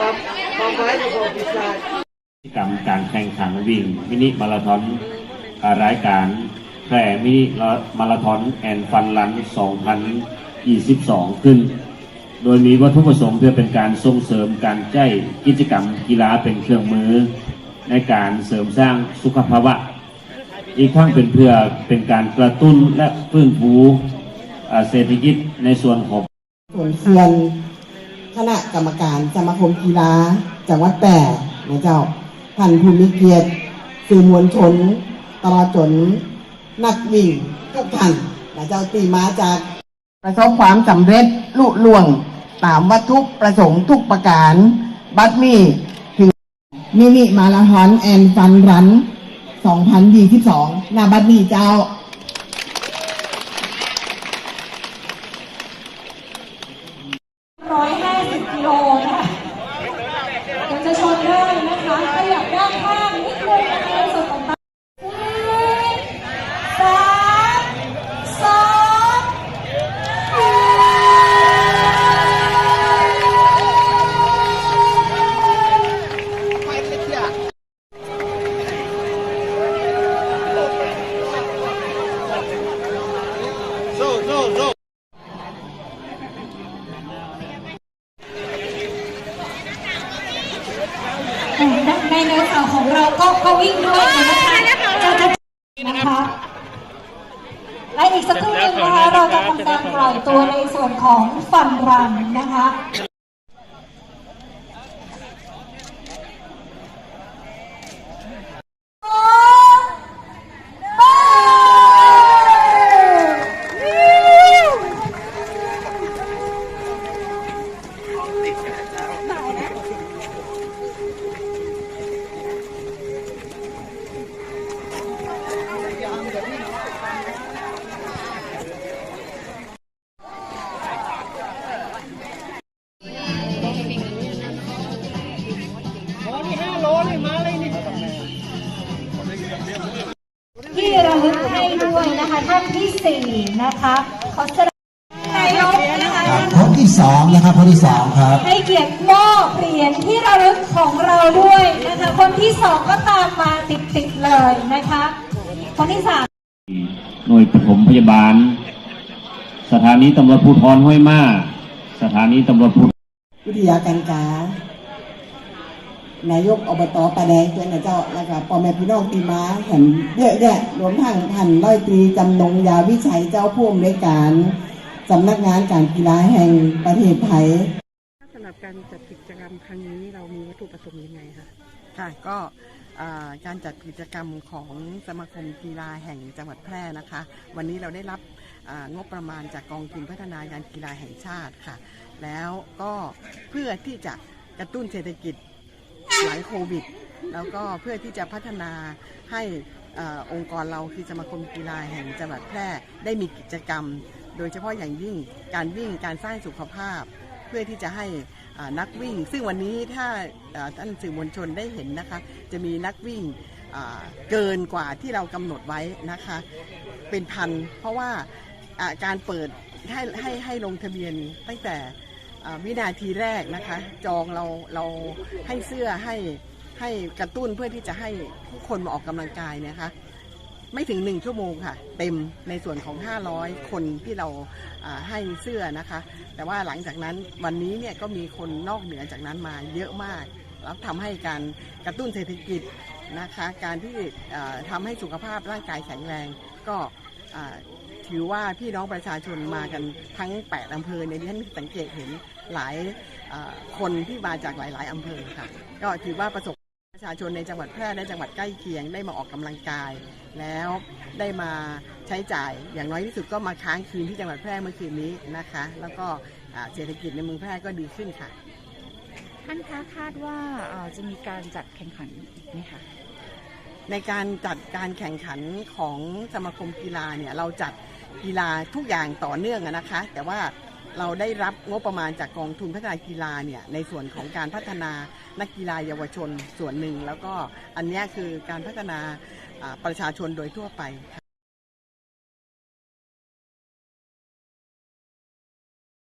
กิจกรรมการแข่งขันวิ่ง มินิมาราธอนรายการแพร่มินิมาราธอนแอนฟันลัน 2022 ขึ้น โดยมีวัตถุประสงค์เพื่อเป็นการส่งเสริมการใช้กิจกรรมกีฬาเป็นเครื่องมือ ในการเสริมสร้างสุขภาวะ อีกทั้งเป็นเพื่อเป็นการกระตุ้นและฟื้นฟูเศรษฐกิจในส่วนของส่วนเซียน คณะกรรมการสมาคมกีฬาจังหวัดแปร่นะเจ้าท่านผู้มีเกียรติสื่อมวลชน ตลอดจนนักวิ่งทุกท่านนะเจ้าตีมาจากประสบความสำเร็จลุล่วง ตามวัตถุประสงค์ทุกประการ บัดนี้ถึงมินิมาราธอนแอนฟันรัน 2022นาบัดนี้เจ้า ร้ อ เนื้อข่าวของเราก็ก็วิ่งด้วยนะคะจะจะนะคะและอีกสักครู่หนึ่งนะคะเราจะทำการปล่อยตัวในส่วนของฟันรันนะคะ ที่ระลึกให้ด้วยนะคะท่านที่สี่นะคะขอแสดงนายกนะคะครับคนที่สองนะครับคนที่สองครับ ให้เกียรติมอบเหรียญที่ระลึกของเราด้วยนะคะ คนที่สองก็ตามมาติดๆเลยนะคะ คนที่สามหน่วยปฐมพยาบาล สถานีตำรวจภูธรห้วยมาสถานีตำรวจภู วิทยาการกานายกอบตปะแดงตัวนะเจ้าแล้วก็ปอแม่พี่น้องตีม้าเห็นเยอะแยะรวมทั้งท่านร้อยตรีจำนงยาวิชัยเจ้าผู้อำนวยการสำนักงานการกีฬาแห่งประเทศไทยสำหรับการจัดกิจกรรมครั้งนี้เรามีวัตถุประสงค์ยังไงคะค่ะก็อ่าการจัดกิจกรรมของสมาคมกีฬาแห่งจังหวัดแพร่นะคะ วันนี้เราได้รับอ่า งบประมาณจากกองทุนพัฒนาการกีฬาแห่งชาติค่ะ แล้วก็เพื่อที่จะกระตุ้นเศรษฐกิจหลังโควิด แล้วก็เพื่อที่จะพัฒนาให้อองค์กรเราคือสมาคมกีฬาแห่งจังหวัดแพร่ได้มีกิจกรรม โดยเฉพาะอย่างยิ่งการวิ่งการสร้างสุขภาพ เพื่อที่จะให้นักวิ่ง ซึ่งวันนี้ถ้าท่านสื่อมวลชนได้เห็นนะคะ จะมีนักวิ่งเกินกว่าที่เรากำหนดไว้นะคะ เป็นพันเพราะว่า การเปิดให้ให้ให้ลงทะเบียนตั้งแต่วินาทีแรกนะคะ จองเราเราให้เสื้อให้ให้กระตุ้นเพื่อที่จะให้ผู้คนมาออกกำลังกายนะคะ ไม่ถึง1ชั่วโมงค่ะ เต็มในส่วนของ 500 คนที่เราาให้เสื้อนะคะ แต่ว่าหลังจากนั้นวันนี้เนี่ยก็มีคนนอกเหนือจากนั้นมาเยอะมากแล้วทำให้การกระตุ้นเศรษฐกิจนะคะ การที่ทำให้สุขภาพร่างกายแข็งแรงก็ ถือว่าพี่น้องประชาชนมากันทั้ง 8 อำเภอในที่ฉันสังเกตเห็นหลายคนที่มาจากหลาย ๆ อำเภอค่ะ ก็ถือว่าประสบประชาชนในจังหวัดแพร่และจังหวัดใกล้เคียงได้มาออกกำลังกาย แล้วได้มาใช้จ่ายอย่างน้อยที่สุดก็มาค้างคืนที่จังหวัดแพร่เมื่อคืนนี้นะคะ แล้วก็เศรษฐกิจในเมืองแพร่ก็ดีขึ้นค่ะท่านคะคาดว่าจะมีการจัดแข่งขันอีกไหมคะในการจัดการแข่งขันของสมาคมกีฬาเนี่ยเราจัด กีฬาทุกอย่างต่อเนื่องนะคะ แต่ว่าเราได้รับงบประมาณจากกองทุนพัฒนากีฬาเนี่ยในส่วนของการพัฒนานักกีฬาเยาวชนส่วนหนึ่ง แล้วก็อันนี้คือการพัฒนาอ่าประชาชนโดยทั่วไปค่ะ